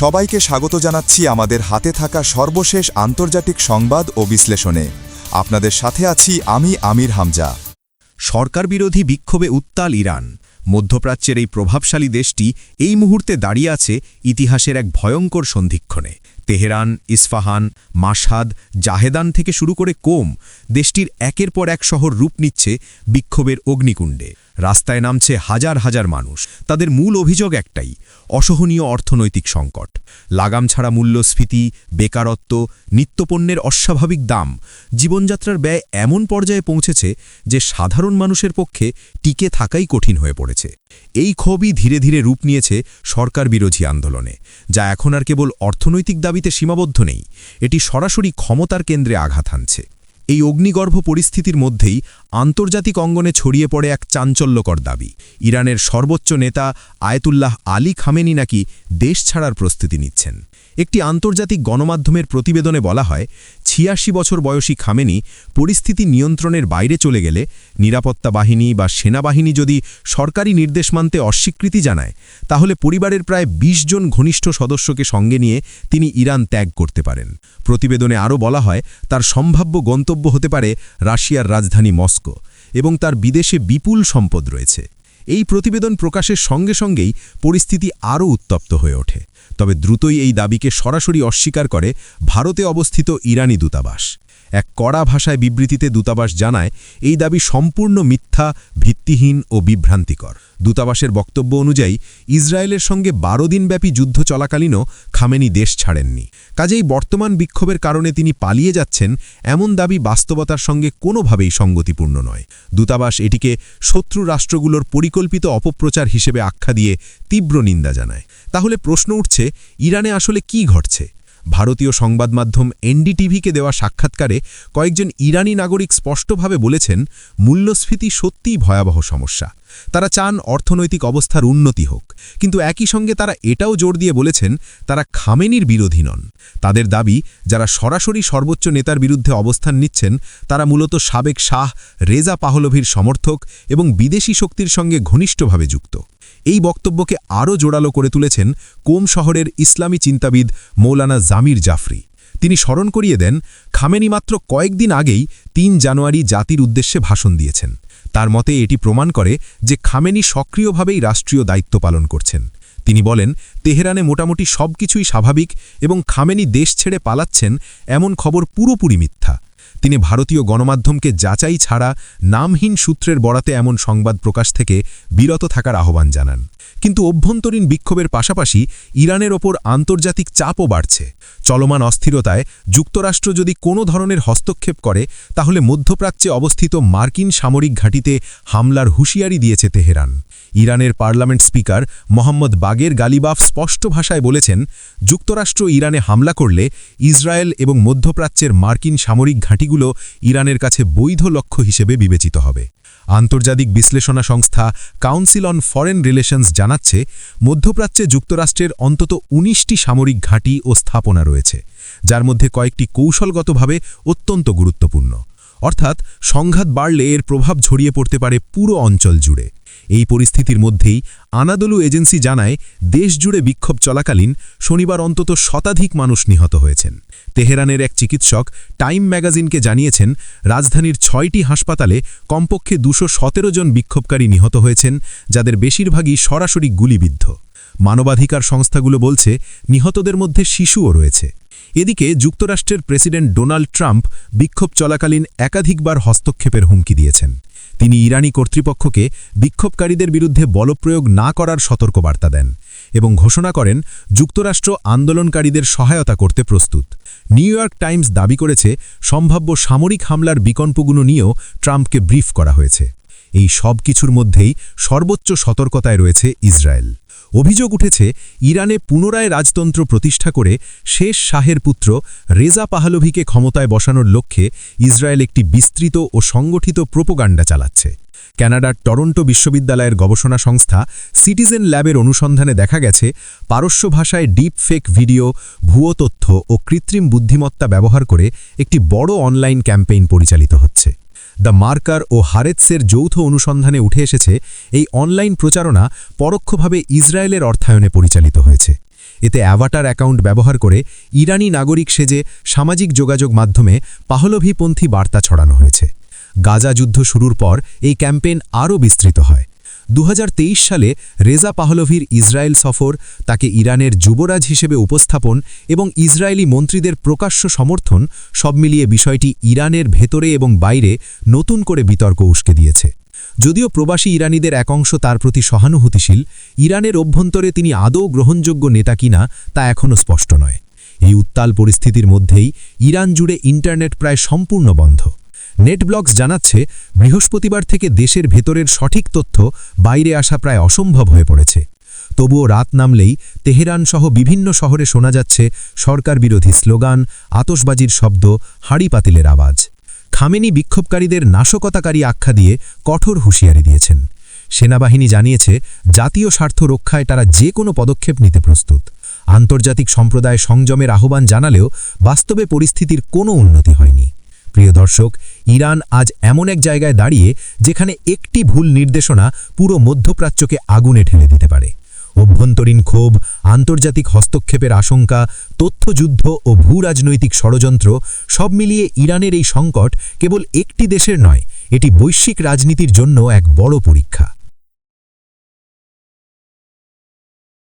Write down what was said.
সবাইকে স্বাগত জানাচ্ছি আমাদের হাতে থাকা সর্বশেষ আন্তর্জাতিক সংবাদ ও বিশ্লেষণে। আপনাদের সাথে আছি আমি আমির হামজা। সরকার বিরোধী বিক্ষোভে উত্তাল ইরান। মধ্যপ্রাচ্যের এই প্রভাবশালী দেশটি এই মুহূর্তে দাঁড়িয়ে আছে ইতিহাসের এক ভয়ঙ্কর সন্ধিক্ষণে। তেহরান, ইস্ফাহান মাসাদ জাহেদান থেকে শুরু করে কোম দেশটির একের পর এক শহর রূপ নিচ্ছে বিক্ষোভের অগ্নিকুণ্ডে। রাস্তায় নামছে হাজার হাজার মানুষ। তাদের মূল অভিযোগ একটাই, অসহনীয় অর্থনৈতিক সংকট। লাগাম ছাড়া মূল্যস্ফীতি, বেকারত্ব, নিত্যপণ্যের অস্বাভাবিক দাম, জীবনযাত্রার ব্যয় এমন পর্যায়ে পৌঁছেছে যে সাধারণ মানুষের পক্ষে টিকে থাকাই কঠিন হয়ে পড়েছে। এই ক্ষোভই ধীরে ধীরে রূপ নিয়েছে সরকার বিরোধী আন্দোলনে, যা এখন আর কেবল অর্থনৈতিক দাবিতে সীমাবদ্ধ নেই, এটি সরাসরি ক্ষমতার কেন্দ্রে আঘাত হানছে এই অগ্নিগর্ভ পরিস্থিতির মধ্যেই আন্তর্জাতিক অঙ্গনে ছড়িয়ে পড়ে এক চাঞ্চল্যকর দাবি। ইরানের সর্বোচ্চ নেতা আয়তুল্লাহ আলী খামেনি নাকি দেশ ছাড়ার প্রস্তুতি নিচ্ছেন। একটি আন্তর্জাতিক গণমাধ্যমের প্রতিবেদনে বলা হয়, ছিয়াশি বছর বয়সী খামেনি পরিস্থিতি নিয়ন্ত্রণের বাইরে চলে গেলে নিরাপত্তা বাহিনী বা সেনাবাহিনী যদি সরকারি নির্দেশ মানতে অস্বীকৃতি জানায়, তাহলে পরিবারের প্রায় ২০ জন ঘনিষ্ঠ সদস্যকে সঙ্গে নিয়ে তিনি ইরান ত্যাগ করতে পারেন। প্রতিবেদনে আরও বলা হয়, তার সম্ভাব্য গন্তব্য হতে পারে রাশিয়ার রাজধানী মস্কো এবং তার বিদেশে বিপুল সম্পদ রয়েছে। এই প্রতিবেদন প্রকাশের সঙ্গে সঙ্গেই পরিস্থিতি আরও উত্তপ্ত হয়ে ওঠে। তবে দ্রুতই এই দাবিকে সরাসরি অস্বীকার করে ভারতে অবস্থিত ইরানি দূতাবাস। এক কড়া ভাষায় বিবৃতিতে দূতাবাস জানায়, এই দাবি সম্পূর্ণ মিথ্যা, ভিত্তিহীন ও বিভ্রান্তিকর। দূতাবাসের বক্তব্য অনুযায়ী, ইসরায়েলের সঙ্গে বারো দিনব্যাপী যুদ্ধ চলাকালীনও খামেনি দেশ ছাড়েননি। কাজেই বর্তমান বিক্ষোভের কারণে তিনি পালিয়ে যাচ্ছেন, এমন দাবি বাস্তবতার সঙ্গে কোনোভাবেই সঙ্গতিপূর্ণ নয়। দূতাবাস এটিকে শত্রু রাষ্ট্রগুলোর পরিকল্পিত অপপ্রচার হিসেবে আখ্যা দিয়ে তীব্র নিন্দা জানায়। তাহলে প্রশ্ন উঠছে, ইরানে আসলে কি ঘটছে? ভারতীয় সংবাদ মাধ্যম এনডিটিভিকে দেওয়া সাক্ষাৎকারে কয়েকজন ইরানি নাগরিক স্পষ্টভাবে বলেছেন, মূল্যস্ফীতি সত্যিই ভয়াবহ সমস্যা। তারা চান অর্থনৈতিক অবস্থার উন্নতি হোক। কিন্তু একই সঙ্গে তারা এটাও জোর দিয়ে বলেছেন, তারা খামেনির বিরোধী নন। তাদের দাবি, যারা সরাসরি সর্বোচ্চ নেতার বিরুদ্ধে অবস্থান নিচ্ছেন, তারা মূলত সাবেক শাহ রেজা পাহলভির সমর্থক এবং বিদেশি শক্তির সঙ্গে ঘনিষ্ঠভাবে যুক্ত। এই বক্তব্যকে আরও জোরালো করে তুলেছেন কোম শহরের ইসলামী চিন্তাবিদ মৌলানা জামির জাফরি। তিনি স্মরণ করিয়ে দেন, খামেনি মাত্র কয়েকদিন আগেই তিন জানুয়ারি জাতির উদ্দেশ্যে ভাষণ দিয়েছেন। তার মতে এটি প্রমাণ করে যে খামেনি সক্রিয়ভাবেই রাষ্ট্রীয় দায়িত্ব পালন করছেন। তিনি বলেন, তেহরানে মোটামুটি সবকিছুই স্বাভাবিক এবং খামেনি দেশ ছেড়ে পালাচ্ছেন এমন খবর পুরোপুরি মিথ্যা। তিনি ভারতীয় গণমাধ্যমকে যাচাই ছাড়া নামহীন সূত্রের বরাতে এমন সংবাদ প্রকাশ থেকে বিরত থাকার আহ্বান জানান। কিন্তু অভ্যন্তরীণ বিক্ষোভের পাশাপাশি ইরানের ওপর আন্তর্জাতিক চাপও বাড়ছে। চলমান অস্থিরতায় যুক্তরাষ্ট্র যদি কোনো ধরনের হস্তক্ষেপ করে, তাহলে মধ্যপ্রাচ্যে অবস্থিত মার্কিন সামরিক ঘাঁটিতে হামলার হুঁশিয়ারি দিয়েছে তেহরান। ইরানের পার্লামেন্ট স্পিকার মোহাম্মদ বাগের গালিবাফ স্পষ্ট ভাষায় বলেছেন, যুক্তরাষ্ট্র ইরানে হামলা করলে ইসরায়েল এবং মধ্যপ্রাচ্যের মার্কিন সামরিক ঘাঁটিগুলো ইরানের কাছে বৈধ লক্ষ্য হিসেবে বিবেচিত হবে। আন্তর্জাতিক বিশ্লেষণা সংস্থা কাউন্সিল অন ফরেন রিলেশনস জানাচ্ছে, মধ্যপ্রাচ্যে যুক্তরাষ্ট্রের অন্তত ১৯টি সামরিক ঘাঁটি ও স্থাপনা রয়েছে, যার মধ্যে কয়েকটি কৌশলগতভাবে অত্যন্ত গুরুত্বপূর্ণ। অর্থাৎ, সংঘাত বাড়লে এর প্রভাব ঝরিয়ে পড়তে পারে পুরো অঞ্চল জুড়ে। এই পরিস্থিতির মধ্যেই আনাদলু এজেন্সি জানায়, দেশজুড়ে বিক্ষোভ চলাকালীন শনিবার অন্তত শতাধিক মানুষ নিহত হয়েছেন। তেহরানের এক চিকিৎসক টাইম ম্যাগাজিনকে জানিয়েছেন, রাজধানীর ছয়টি হাসপাতালে কমপক্ষে দুশো জন বিক্ষোভকারী নিহত হয়েছেন, যাদের বেশিরভাগই সরাসরি গুলিবিদ্ধ। মানবাধিকার সংস্থাগুলো বলছে, নিহতদের মধ্যে শিশুও রয়েছে। এদিকে যুক্তরাষ্ট্রের প্রেসিডেন্ট ডোনাল্ড ট্রাম্প বিক্ষোভ চলাকালীন একাধিকবার হস্তক্ষেপের হুমকি দিয়েছেন। তিনি ইরানি কর্তৃপক্ষকে বিক্ষোভকারীদের বিরুদ্ধে বলপ্রয়োগ না করার সতর্কবার্তা দেন এবং ঘোষণা করেন, যুক্তরাষ্ট্র আন্দোলনকারীদের সহায়তা করতে প্রস্তুত। নিউ ইয়র্ক টাইমস দাবি করেছে, সম্ভাব্য সামরিক হামলার বিকল্পগুলো নিয়েও ট্রাম্পকে ব্রিফ করা হয়েছে। এই সব কিছুর মধ্যেই সর্বোচ্চ সতর্কতায় রয়েছে ইসরায়েল। অভিযোগ উঠেছে, ইরানে পুনরায় রাজতন্ত্র প্রতিষ্ঠা করে শেষ শাহের পুত্র রেজা পাহালভিকে ক্ষমতায় বসানোর লক্ষ্যে ইসরায়েল একটি বিস্তৃত ও সংগঠিত প্রোপোগান্ডা চালাচ্ছে। ক্যানাডার টরন্টো বিশ্ববিদ্যালয়ের গবেষণা সংস্থা সিটিজেন ল্যাবের অনুসন্ধানে দেখা গেছে, পারস্য ভাষায় ডিপ ফেক ভিডিও, ভুয়ো তথ্য ও কৃত্রিম বুদ্ধিমত্তা ব্যবহার করে একটি বড় অনলাইন ক্যাম্পেইন পরিচালিত হচ্ছে। দ্য মার্কার ও হারেৎসের যৌথ অনুসন্ধানে উঠে এসেছে এই অনলাইন প্রচারণা পরোক্ষভাবে ইসরায়েলের অর্থায়নে পরিচালিত হয়েছে। এতে অ্যাভাটার অ্যাকাউন্ট ব্যবহার করে ইরানি নাগরিক সেজে সামাজিক যোগাযোগ মাধ্যমে পাহলভিপন্থী বার্তা ছড়ানো হয়েছে। গাজা যুদ্ধ শুরুর পর এই ক্যাম্পেইন আরও বিস্তৃত হয়। দু হাজার তেইশ সালে রেজা পাহলভির ইসরায়েল সফর তাকে ইরানের যুবরাজ হিসেবে উপস্থাপন এবং ইসরায়েলি মন্ত্রীদের প্রকাশ্য সমর্থন সব মিলিয়ে বিষয়টি ইরানের ভেতরে এবং বাইরে নতুন করে বিতর্ক উস্কে দিয়েছে। যদিও প্রবাসী ইরানিদের এক অংশ তার প্রতি সহানুভূতিশীল, ইরানের অভ্যন্তরে তিনি আদৌ গ্রহণযোগ্য নেতা কিনা তা এখনও স্পষ্ট নয়। এই উত্তাল পরিস্থিতির মধ্যেই ইরান জুড়ে ইন্টারনেট প্রায় সম্পূর্ণ বন্ধ। নেটব্লগস জানাচ্ছে, বৃহস্পতিবার থেকে দেশের ভেতরের সঠিক তথ্য বাইরে আসা প্রায় অসম্ভব হয়ে পড়েছে। তবুও রাত নামলেই তেহরান সহ বিভিন্ন শহরে শোনা যাচ্ছে সরকার বিরোধী স্লোগান আতসবাজির শব্দ, হাঁড়ি পাতিলের আওয়াজ। খামেনি বিক্ষোভকারীদের নাশকতাকারী আখ্যা দিয়ে কঠোর হুঁশিয়ারি দিয়েছেন। সেনাবাহিনী জানিয়েছে, জাতীয় স্বার্থ রক্ষায় তারা যে কোনো পদক্ষেপ নিতে প্রস্তুত। আন্তর্জাতিক সম্প্রদায় সংযমের আহ্বান জানালেও বাস্তবে পরিস্থিতির কোনো উন্নতি হয়নি। প্রিয় দর্শক, ইরান আজ এমন এক জায়গায় দাঁড়িয়ে যেখানে একটি ভুল নির্দেশনা পুরো মধ্যপ্রাচ্যকে আগুনে ঠেলে দিতে পারে। অভ্যন্তরীণ ক্ষোভ, আন্তর্জাতিক হস্তক্ষেপের আশঙ্কা তথ্যযুদ্ধ ও ভূ রাজনৈতিক ষড়যন্ত্র সব মিলিয়ে ইরানের এই সংকট কেবল একটি দেশের নয়, এটি বৈশ্বিক রাজনীতির জন্য এক বড় পরীক্ষা।